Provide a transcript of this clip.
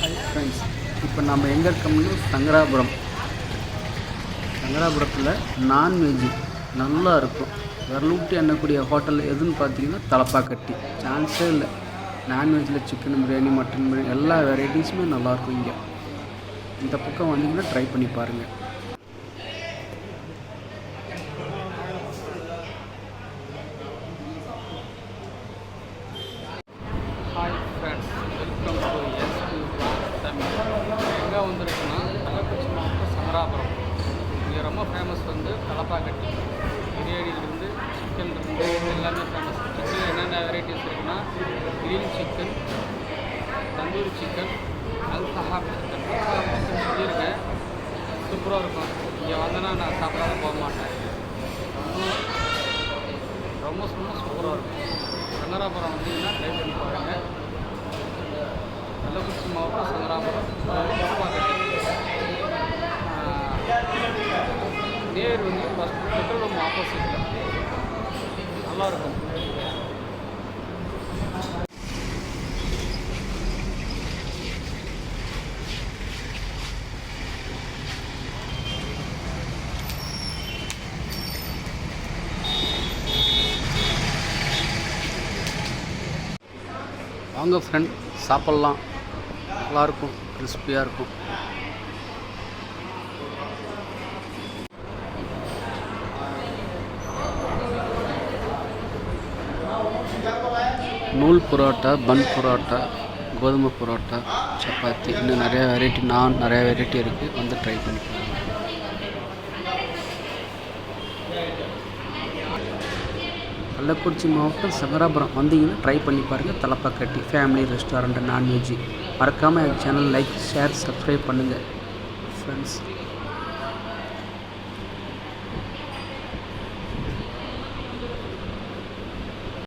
Hi friends இப்போ நம்ம எங்கே இருக்கோம்னா சங்கராபுரம். சங்கராபுரத்தில் நான்வெஜ் நல்லா இருக்கும். விரலூட்டி எண்ணக்கூடிய ஹோட்டல் எதுன்னு பார்த்தீங்கன்னா தலப்பாக்கட்டி. சான்ஸே இல்லை. நான்வெஜ்ஜில் சிக்கன் பிரியாணி மட்டன் பிரியாணி எல்லா வெரைட்டிஸுமே நல்லாயிருக்கும் இங்கே. இந்த பக்கம் வந்தீங்கன்னா ட்ரை பண்ணி பாருங்கள் hi friends welcome to S Tamil எங்கே வந்திருக்குன்னா கள்ளக்குறிச்சி மாவட்டம் சங்கராபுரம் இங்கே ரொம்ப ஃபேமஸ் வந்து பிரியாணியிலிருந்து சிக்கன் சிக்கன்லேருந்து எல்லாமே ஃபேமஸ் சிக்கன் என்னென்ன வெரைட்டிஸ் இருக்குன்னா கிரீன் சிக்கன் தந்தூரி சிக்கன் அல்ஃபஹாப் சிக்கன் அல்ஃபஹாப் சிக்கன் சொல்லியிருக்கேன் சூப்பராக இருக்கும். இங்கே வந்தேன்னா நான் சாப்பிடாத போக மாட்டேன். ரொம்ப ரொம்ப சூப்பராக இருக்கும். சங்கராபுரம் வந்தீங்கன்னா ட்ரை பண்ணி பாருங்க. கள்ளக்குறிச்சி மாவட்டம் சங்கராபுரம். நேர் வந்து ஃபஸ்ட் பெட்ரோல் பம்ப் ஆப்போசிட்டில் நல்லாயிருக்கும் வாங்க ஃப்ரெண்ட் சாப்பிட்லாம் நல்லாயிருக்கும் கிறிஸ்பியாக இருக்கும் நூல் புரோட்டா பன் புரோட்டா கோதுமை புரோட்டா சப்பாத்தி. இன்னும் நிறையா வெரைட்டி நான் நிறையா வெரைட்டி இருக்குது வந்து ட்ரை பண்ணி கள்ளக்குறிச்சி மாவட்டம் சங்கராபுரம் வந்தீங்கன்னா ட்ரை பண்ணி பாருங்கள் தலப்பாக்கட்டி ஃபேமிலி ரெஸ்டாரண்ட் நான்வெஜ் மறக்காமல் என் சேனல் லைக் ஷேர் சப்ஸ்கிரைப் பண்ணுங்கள் ஃப்ரெண்ட்ஸ்